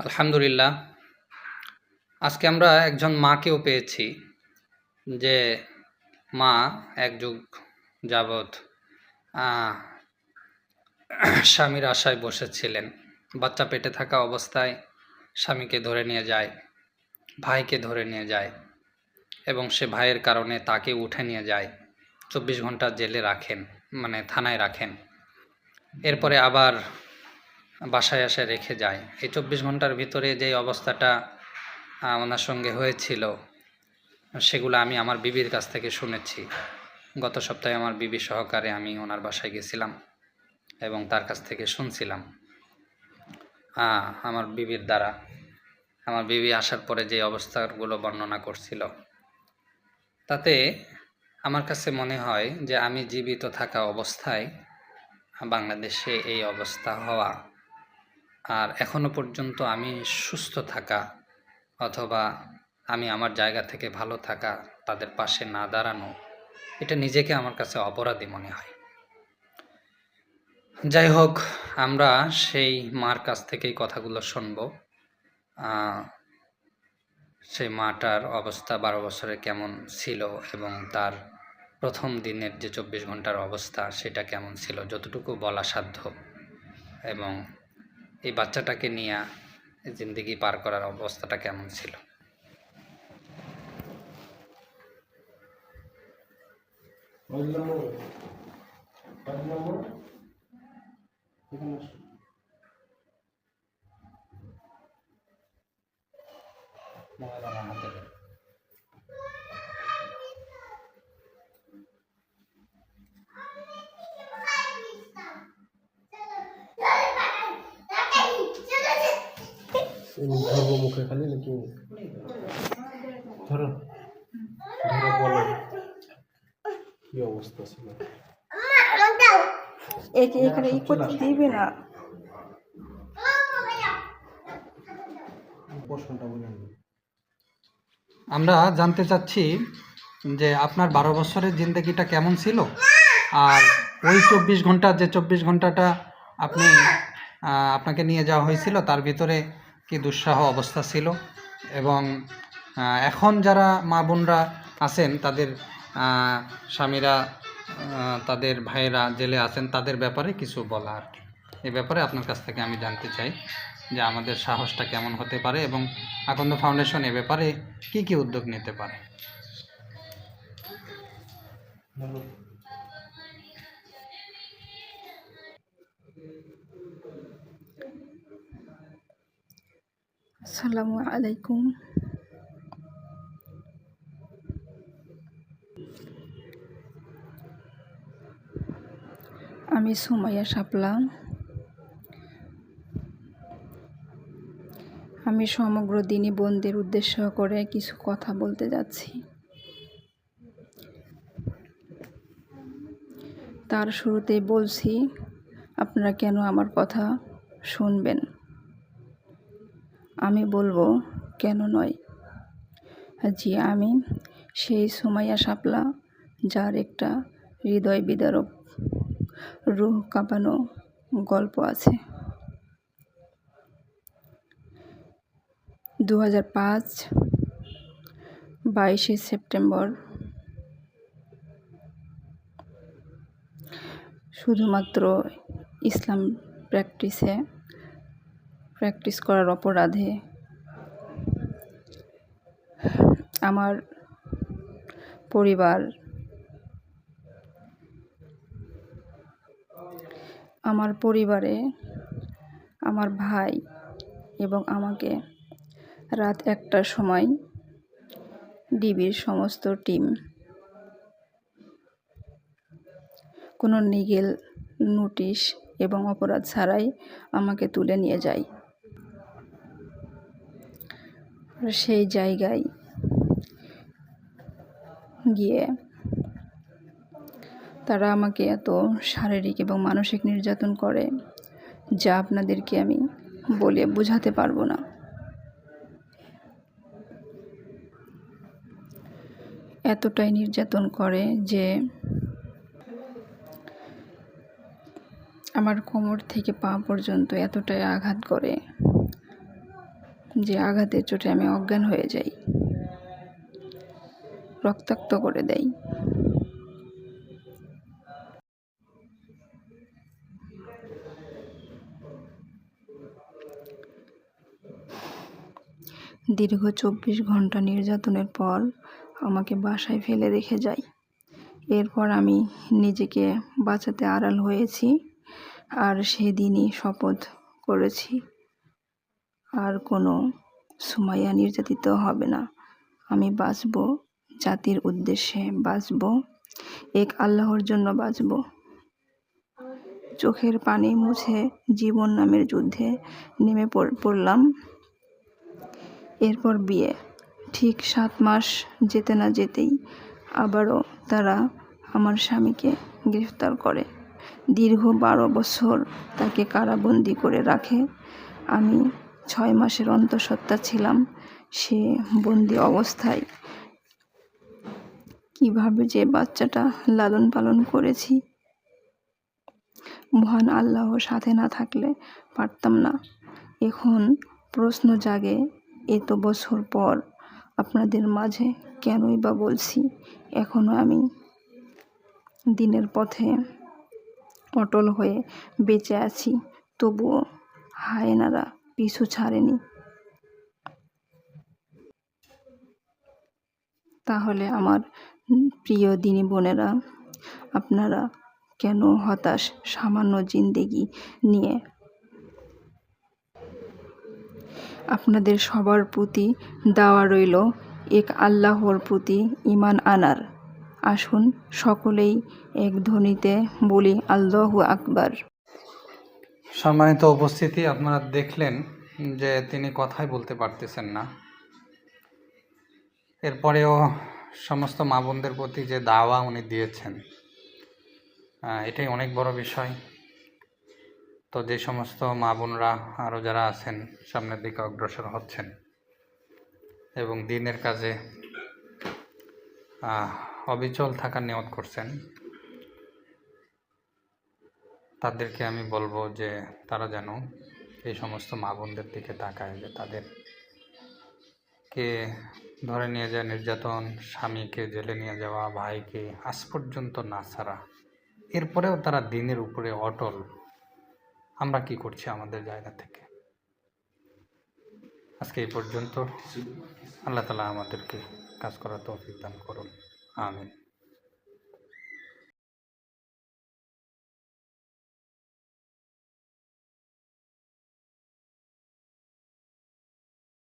আলহামদুলিল্লাহ। আজকে আমরা একজন মাকেও পেয়েছি, যে মা এক যুগ যাবৎ স্বামীর আশায় বসেছিলেন। বাচ্চা পেটে থাকা অবস্থায় স্বামীকে ধরে নিয়ে যায়, ভাইকে ধরে নিয়ে যায় এবং সে ভাইয়ের কারণে তাকে উঠে নিয়ে যায়, চব্বিশ ঘণ্টা জেলে রাখেন মানে থানায় রাখেন। এরপরে আবার বাসায় এসে রেখে যায়। এই চব্বিশ ঘণ্টার ভিতরে যে অবস্থাটা ওনার সঙ্গে হয়েছিল, সেগুলো আমি আমার বিবির কাছ থেকে শুনেছি। গত সপ্তাহে আমার বিবি সহকারে আমি ওনার বাসায় গেছিলাম এবং তার কাছ থেকে শুনছিলাম। আমার বিবির দ্বারা। আমার বিবি আসার পরে যে অবস্থাগুলো বর্ণনা করছিল, তাতে আমার কাছে মনে হয় যে আমি জীবিত থাকা অবস্থায় বাংলাদেশে এই অবস্থা হওয়া আর এখনও পর্যন্ত আমি সুস্থ থাকা অথবা আমি আমার জায়গা থেকে ভালো থাকা, তাদের পাশে না দাঁড়ানো, এটা নিজেকে আমার কাছে অপরাধী মনে হয়। যাই হোক, আমরা সেই মার কাছ থেকেই কথাগুলো শুনব। সেই মাটার অবস্থা বারো বছরে কেমন ছিল এবং তার প্রথম দিনের যে চব্বিশ ঘণ্টার অবস্থা, সেটা কেমন ছিল, যতটুকু বলা সাধ্য এবং এই বাচ্চাটাকে নিয়ে জিন্দগি পার করার অবস্থাটা কেমন ছিল? নম্বর। নম্বর? ধরবো মুখে খালি নাকি? ধরো। ধরো বলো। কি অবস্থা ছিল? একে এখানে ই করতে দিবে না। আমরা জানতে চাচ্ছি যে আপনার বারো বছরের জিন্দগিটা কেমন ছিল? আর ওই চব্বিশ ঘণ্টা যে চব্বিশ ঘন্টাটা আপনি আপনাকে নিয়ে যাওয়া হয়েছিল তার ভিতরে কি দুঃসাহ অবস্থা ছিল এবং এখন যারা মা বোনরা আছেন, তাদের স্বামীরা তাদের ভাইয়েরা জেলে আছেন, তাদের ব্যাপারে কিছু বলা আর কি। এ ব্যাপারে আপনার কাছ থেকে আমি জানতে চাই যে আমাদের সাহসটা কেমন হতে পারে এবং আকন্দ ফাউন্ডেশন এ ব্যাপারে কি কি উদ্যোগ নিতে পারে? আসসালামু আলাইকুম। আমি সুমাইয়া শাপলা। আমি সমগ্র দিনই বোনদের উদ্দেশ্য করে কিছু কথা বলতে যাচ্ছি। তার শুরুতেই বলছি, আপনারা কেন আমার কথা শুনবেন? আমি বলব, কেন নয়? জি, আমি সেই সুমাইয়া শাপলা, যার একটা হৃদয় বিদারক রুহ কাঁপানো গল্প আছে। দু হাজার পাঁচ, বাইশে সেপ্টেম্বর। শুধুমাত্র ইসলাম প্র্যাকটিসে প্র্যাকটিস করার অপরাধে আমার পরিবার, আমার পরিবারে, আমার ভাই এবং আমাকে রাত একটার সময় ডিবির সমস্ত টিম কোনো নিগেল নোটিশ এবং অপরাধ ছাড়াই আমাকে তুলে নিয়ে যায় আর সেই জায়গায় গিয়ে তারা আমাকে এত শারীরিক এবং মানসিক নির্যাতন করে যা আপনাদেরকে আমি বলে বোঝাতে পারব না। এতটাই নির্যাতন করে যে আমার কোমর থেকে পা পর্যন্ত এতটাই আঘাত করে। যে আঘাতের চোটে আমি অজ্ঞান হয়ে যাই। রক্তাক্ত করে দেয় দীর্ঘ চব্বিশ ঘণ্টা নির্যাতনের পর আমাকে বাসায় ফেলে রেখে যায় এরপর আমি নিজেকে বাঁচাতে আড়াল হয়েছি আর সেদিনই শপথ করেছি। আর কোনো সুমাইয়া নির্যাতিত হবে না। আমি বাঁচব জাতির উদ্দেশ্যে, বাঁচব, এক আল্লাহর জন্য বাঁচব। চোখের পানি মুছে জীবন নামের যুদ্ধে নেমে পড়- পড়লাম। এরপর বিয়ে। ঠিক সাত মাস যেতে না যেতেই আবারও তারা আমার স্বামীকে গ্রেফতার করে। দীর্ঘ বারো বছর তাকে কারাবন্দি করে রাখে। আমি ছয় মাসের অন্তঃসত্ত্বা ছিলাম সে বন্দি অবস্থায়। কীভাবে যে বাচ্চাটা লালন পালন করেছি? মহান আল্লাহ সাথে না থাকলে পারতাম না। এখন প্রশ্ন জাগে এত বছর পর, আপনাদের মাঝে কেনই বা বলছি এখনও আমি দিনের পথে অটল হয়ে বেঁচে আছি, তবুও হায়নারা পিছু ছাড়েনি। তাহলে আমার প্রিয় দিনী বোনেরা, আপনারা কেন হতাশ সামান্য জিন্দেগি নিয়ে? আপনাদের সবার প্রতি দেওয়া রইল, এক আল্লাহর প্রতি ইমান আনার। আসুন সকলেই এক ধ্বনিতে বলি, আল্লাহু আকবার। সম্মানিত উপস্থিতি, আপনারা দেখলেন যে তিনি কথাই বলতে পারতেছেন না। এরপরেও সমস্ত মা বোনদের প্রতি যে দাওয়া উনি দিয়েছেন এটাই অনেক বড় বিষয়। তো যে সমস্ত মা বোনরা আরও যারা আছেন, সামনের দিকে অগ্রসর হচ্ছেন এবং দিনের কাজে অবিচল থাকার নিয়ত করছেন তাদেরকে আমি বলব যে তারা যেন এই সমস্ত মা বোনদের দিকে তাকায়, যে তাদের কে ধরে নিয়ে যায় নির্যাতন, স্বামীকে জেলে নিয়ে যাওয়া, ভাইকে আজ পর্যন্ত না ছাড়া। এরপরেও তারা দিনের উপরে অটল। আমরা কি করছি আমাদের জায়গা থেকে? আজকে এই পর্যন্ত। আল্লাহ তালা আমাদেরকে কাজ করার তৌফিক দান করুন। আমিন।